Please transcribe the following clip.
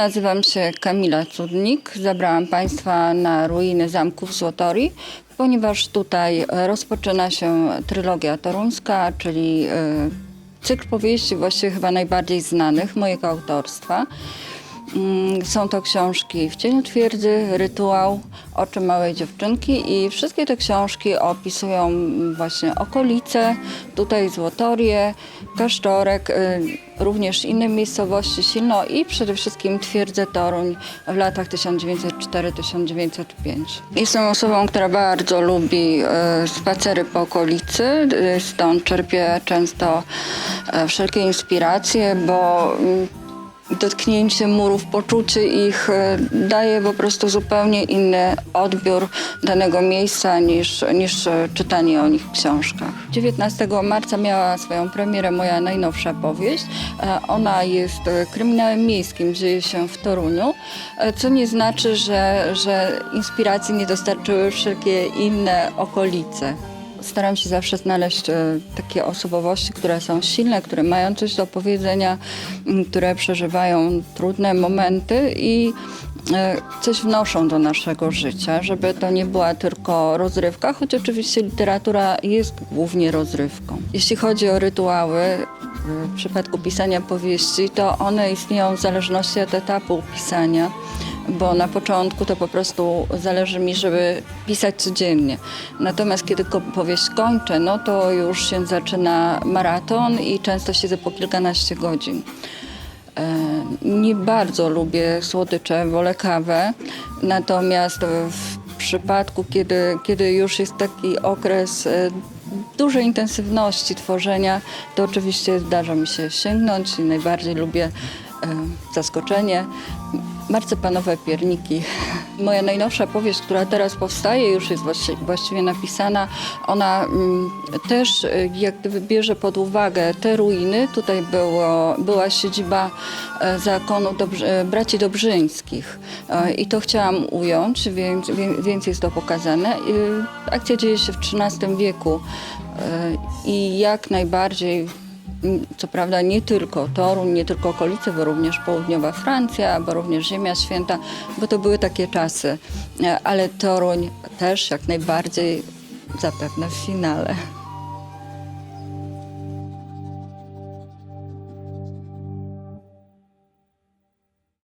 Nazywam się Kamila Cudnik. Zabrałam Państwa na ruiny zamku w Złotorii, ponieważ tutaj rozpoczyna się trylogia toruńska, czyli e, cykl powieści właściwie chyba najbardziej znanych mojego autorstwa. Mm, Są to książki W cieniu twierdzy, Rytuał, Oczy małej dziewczynki i wszystkie te książki opisują właśnie okolice, tutaj Złotorię, Kasztorek, y, również inne miejscowości Silno i przede wszystkim twierdzę Toruń w latach 1904-1905. Jestem osobą, która bardzo lubi y, spacery po okolicy, y, stąd czerpię często wszelkie inspiracje, bo mm, dotknięcie murów, poczucie ich e, daje po prostu zupełnie inny odbiór danego miejsca niż, niż e, czytanie o nich w książkach. 19 marca miała swoją premierę moja najnowsza powieść. E, Ona jest kryminałem miejskim, dzieje się w Toruniu, co nie znaczy, że, że inspiracji nie dostarczyły wszelkie inne okolice. Staram się zawsze znaleźć e, takie osobowości, które są silne, które mają coś do powiedzenia, które przeżywają trudne momenty i e, coś wnoszą do naszego życia, żeby to nie była tylko rozrywka, choć oczywiście literatura jest głównie rozrywką. Jeśli chodzi o rytuały, e, w przypadku pisania powieści, to one istnieją w zależności od etapu pisania bo na początku to po prostu zależy mi, żeby pisać codziennie. Natomiast kiedy powieść kończę, no to już się zaczyna maraton i często siedzę po kilkanaście godzin. E, Nie bardzo lubię słodycze, wolę kawę, natomiast w przypadku, kiedy, kiedy już jest taki okres e, dużej intensywności tworzenia, to oczywiście zdarza mi się sięgnąć i najbardziej lubię zaskoczenie. Marcepanowe pierniki. Moja najnowsza powieść, która teraz powstaje, już jest właści- właściwie napisana, ona mm, też y, jak gdyby bierze pod uwagę te ruiny. Tutaj było, była siedziba e, zakonu e, braci Dobrzyńskich E, i to chciałam ująć, więc, więc jest to pokazane. Y, Akcja dzieje się w XIII wieku i jak najbardziej co prawda nie tylko Toruń, nie tylko okolice, bo również południowa Francja, bo również Ziemia Święta, bo to były takie czasy. E, Ale Toruń też jak najbardziej zapewne w finale.